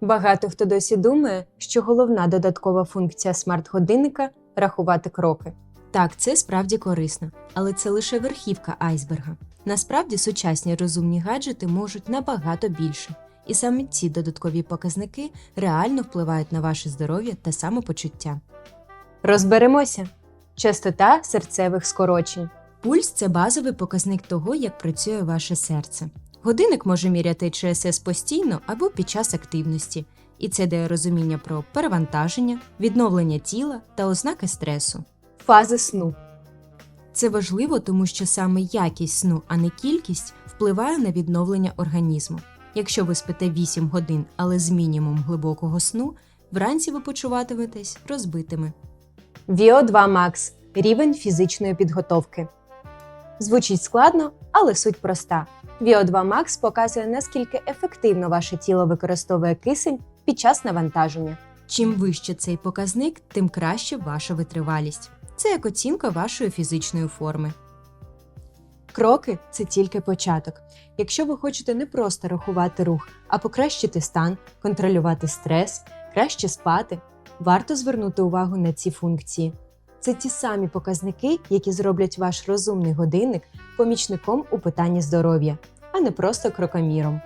Багато хто досі думає, що головна додаткова функція смарт-годинника рахувати кроки. Так, це справді корисно, але це лише верхівка айсберга. Насправді сучасні розумні гаджети можуть набагато більше, і саме ці додаткові показники реально впливають на ваше здоров'я та самопочуття. Розберемося. Частота серцевих скорочень. Пульс це базовий показник того, як працює ваше серце. Годинник може міряти ЧСС постійно або під час активності, і це дає розуміння про перевантаження, відновлення тіла та ознаки стресу. Фази сну. Це важливо, тому що саме якість сну, а не кількість, впливає на відновлення організму. Якщо ви спите 8 годин, але з мінімум глибокого сну, вранці ви почуватиметесь розбитими. VO2 Max рівень фізичної підготовки. Звучить складно, але суть проста. VO2 Max показує, наскільки ефективно ваше тіло використовує кисень під час навантаження. Чим вище цей показник, тим краще ваша витривалість. Це як оцінка вашої фізичної форми. Кроки це тільки початок. Якщо ви хочете не просто рахувати рух, а покращити стан, контролювати стрес, краще спати, варто звернути увагу на ці функції. Це ті самі показники, які зроблять ваш розумний годинник помічником у питанні здоров'я, а не просто крокоміром.